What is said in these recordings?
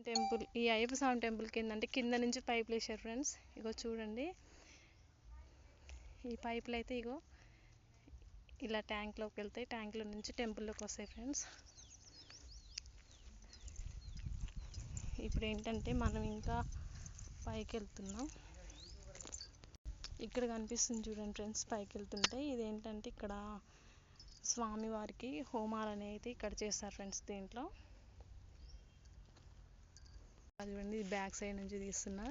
Temple ఈ అయ్యప్ప స్వామి టెంపుల్కి ఏంటంటే కింద నుంచి పైపులు వేసారు ఫ్రెండ్స్. ఇగో చూడండి. ఈ పైపులు అయితే ఇగో ఇలా ట్యాంక్లోకి వెళ్తాయి. ట్యాంక్లో నుంచి టెంపుల్లోకి వస్తాయి ఫ్రెండ్స్. ఇప్పుడు ఏంటంటే మనం ఇంకా పైకి వెళ్తున్నాం. ఇక్కడ కనిపిస్తుంది చూడండి ఫ్రెండ్స్ పైకి వెళ్తుంటే. ఇదేంటంటే ఇక్కడ స్వామివారికి హోమాలు అనేది ఇక్కడ చేస్తారు ఫ్రెండ్స్ దీంట్లో. అది చూడండి బ్యాక్ సైడ్ నుంచి తీస్తున్నా.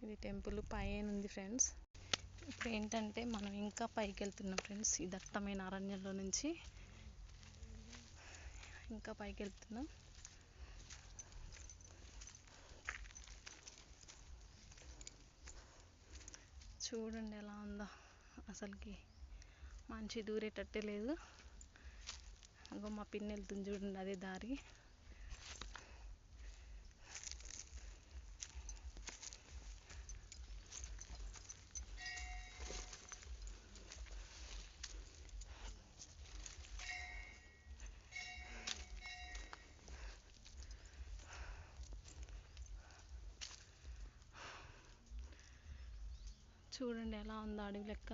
ఇది టెంపుల్ పైన ఉంది ఫ్రెండ్స్. ఇప్పుడు ఏంటంటే మనం ఇంకా పైకి వెళ్తున్నాం ఫ్రెండ్స్ ఈ దట్టమైన అరణ్యంలో నుంచి. ఇంకా పైకి వెళ్తున్నాం. చూడండి ఎలా ఉందో. అసలుకి మంచి దూరేటట్టే లేదు. అగో మా పిన్ని వెళ్తుంది చూడండి అదే దారి. చూడండి ఎలా ఉందో అడవి లెక్క.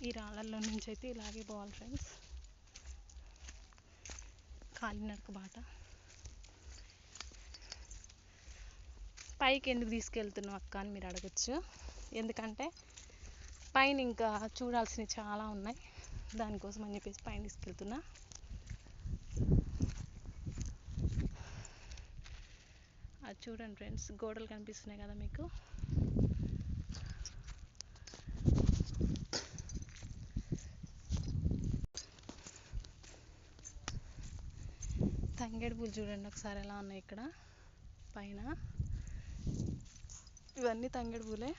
ఈ రాళ్ళల్లో నుంచి అయితే ఇలాగే పోవాలి ఫ్రెండ్స్. కాలినడక బాట. పైకి ఎందుకు తీసుకెళ్తున్నావు అక్క అని మీరు అడగచ్చు. ఎందుకంటే పైన ఇంకా చూడాల్సినవి చాలా ఉన్నాయి. దానికోసం అని చెప్పేసి పైన తీసుకెళ్తున్నా. అది చూడండి ఫ్రెండ్స్ గోడలు కనిపిస్తున్నాయి కదా మీకు. తంగేడు పూలు చూడండి ఒకసారి ఎలా ఉన్నాయి ఇక్కడ. పైన. ఇవన్నీ తంగేడు పూలే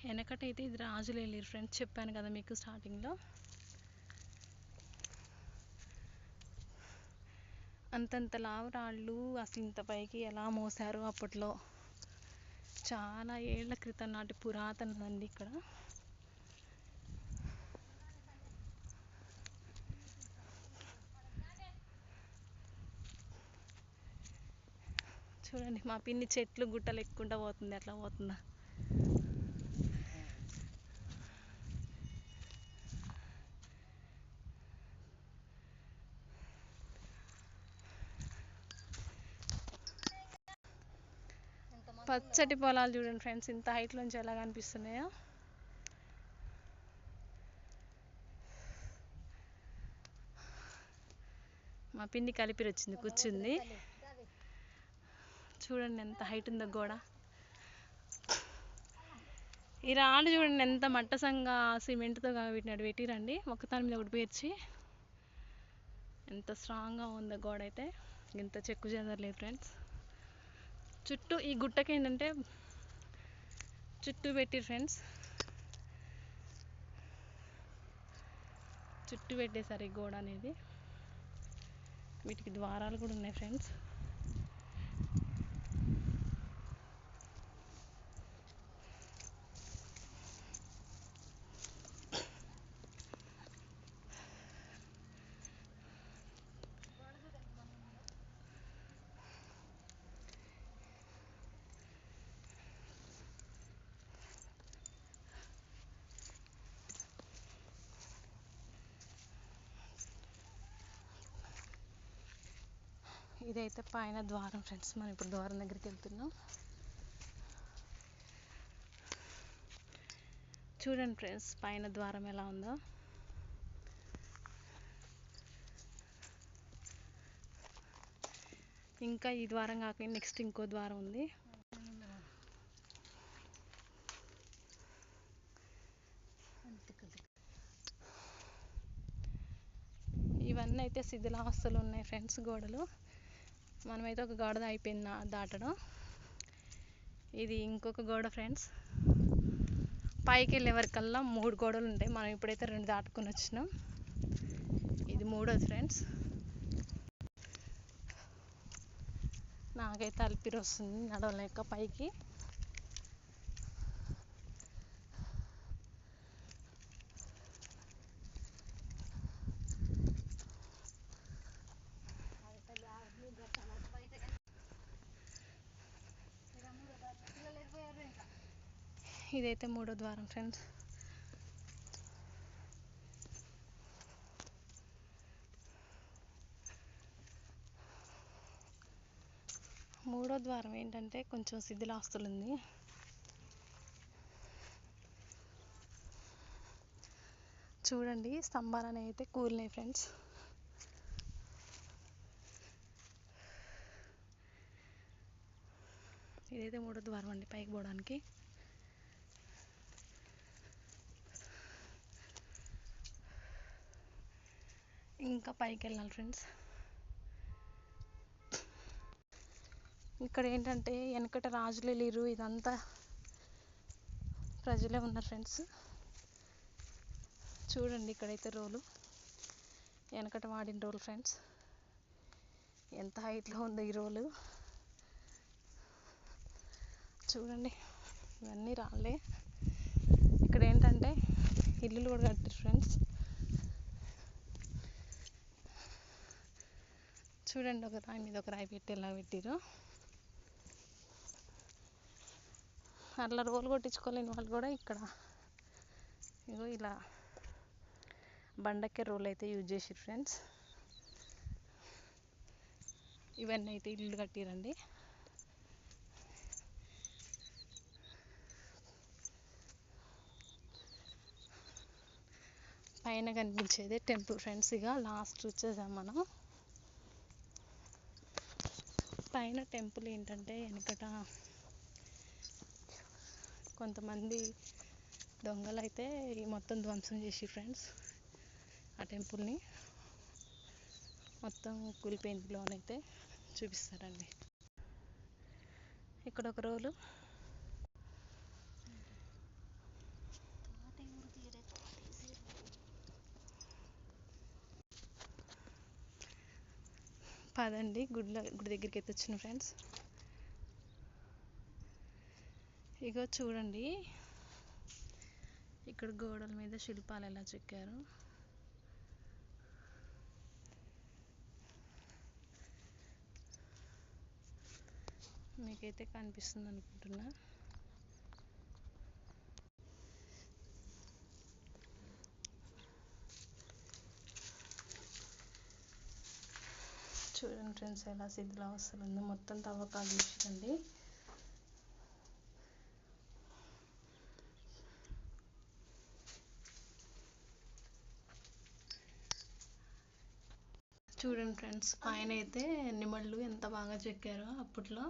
వెనకటైతే ఇది రాజులు వెళ్ళారు ఫ్రెండ్స్ చెప్పాను కదా మీకు స్టార్టింగ్లో అంతంత లావు రాళ్ళు అసలు ఇంత పైకి ఎలా మోసారు అప్పట్లో? చాలా ఏళ్ళ క్రితం నాటి పురాతనదండి ఇక్కడ. చూడండి మా పిన్ని చెట్లు గుట్టలు ఎక్కుంటా పోతుంది ఎట్లా పోతుందా? పచ్చటి పొలాలు చూడండి ఫ్రెండ్స్ ఇంత హైట్ నుంచి ఎలా కనిపిస్తున్నాయో. మా పిన్ని కలిపిరి వచ్చింది కూర్చుంది. చూడండి ఎంత హైట్ ఉందో గోడ. ఈ రాళ్ళు చూడండి ఎంత మట్టసంగా సిమెంట్తో పెట్టినట్టు పెట్టిరండి. ఒకదాని మీద ఒకటి పేర్చి. ఎంత స్ట్రాంగ్గా ఉందో గోడ అయితే ఇంత చెక్కు చెదరలేదు ఫ్రెండ్స్. చుట్టూ ఈ గుట్టకి ఏంటంటే చుట్టూ పెట్టి ఫ్రెండ్స్ చుట్టూ పెట్టేశారు ఈ గోడ అనేది. వీటికి ద్వారాలు కూడా ఉన్నాయి ఫ్రెండ్స్ ఇదైతే పైన ద్వారం ఫ్రెండ్స్. మనం ఇప్పుడు ద్వారం దగ్గరికి వెళ్తున్నాం. చూడండి ఫ్రెండ్స్ పైన ద్వారం ఎలా ఉందో. ఇంకా ఈ ద్వారం కాకుండా నెక్స్ట్ ఇంకో ద్వారం ఉంది. ఇవన్నీ అయితే శిథిలావస్థలు ఉన్నాయి ఫ్రెండ్స్ గోడలు. మనమైతే ఒక గోడ అయిపోయింది దాటడం. ఇది ఇంకొక గోడ ఫ్రెండ్స్. పైకి వెళ్ళే వరకల్లా మూడు గోడలు ఉంటాయి. మనం ఇప్పుడైతే రెండు దాటుకొని వచ్చినాం. ఇది మూడోది ఫ్రెండ్స్. నాకైతే అలిపిరి వస్తుంది నడవలేక పైకి. ఇదైతే మూడో ద్వారం ఫ్రెండ్స్. మూడో ద్వారం ఏంటంటే కొంచెం శిథిలాస్తులు ఉంది చూడండి స్తంభాలు అనేవి అయితే కూలినాయి ఫ్రెండ్స్. ఇదైతే మూడో ద్వారం అండి పైకి పోవడానికి. ఇంకా పైకి వెళ్ళాలి ఫ్రెండ్స్. ఇక్కడ ఏంటంటే వెనకట రాజులు లేరు ఇదంతా ప్రజలే ఉన్నారు ఫ్రెండ్స్. చూడండి ఇక్కడైతే రోలు. వెనకట వాడిన రోలు ఫ్రెండ్స్. ఎంత హైట్లో ఉందో ఈ రోలు. చూడండి ఇవన్నీ రాలే ఇక్కడ ఏంటంటే ఇల్లులు కూడా కట్టారు ఫ్రెండ్స్. చూడండి ఒక రాయి మీద ఒక రాయి పెట్టి ఎలా పెట్టిరు. అట్లా రోలు కొట్టించుకోలేని వాళ్ళు కూడా ఇక్కడ. ఇగో ఇలా బండకే రోల్ అయితే యూజ్ చేసిరు ఫ్రెండ్స్. ఇవన్నీ అయితే ఇల్లు కట్టిరండి. పైన కనిపించేదే టెంపుల్ ఫ్రెండ్స్. ఇక లాస్ట్ వచ్చేసాం మనం. పైన టెంపుల్ ఏంటంటే వెనకట కొంతమంది దొంగలు అయితే ఈ మొత్తం ధ్వంసం చేసి ఫ్రెండ్స్ ఆ టెంపుల్ని మొత్తం కూలిపోయింది లోనైతే చూపిస్తారండి. ఇక్కడ ఒక రోలు పదండి. గుడిలో గుడి దగ్గరికి అయితే వచ్చిన ఫ్రెండ్స్. ఇగో చూడండి. ఇక్కడ గోడల మీద శిల్పాలు ఎలా చెక్కారు. మీకైతే కనిపిస్తుంది అనుకుంటున్నా. చూడండి ఫ్రెండ్స్ ఎలా శిథిలావస్థలు ఉందో మొత్తం తవ్వకాలు చేసిరండి చూడండి ఫ్రెండ్స్ పైన అయితే నిమళ్ళు ఎంత బాగా చెక్కారో అప్పట్లో.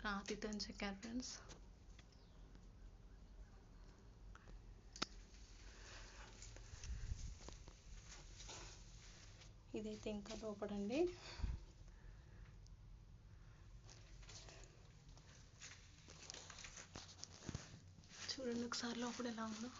రాతితో చెక్కారు ఫ్రెండ్స్. ఇదైతే ఇంకా లోపడండి. చూడండి ఒకసారి లోపల ఎలా ఉందో.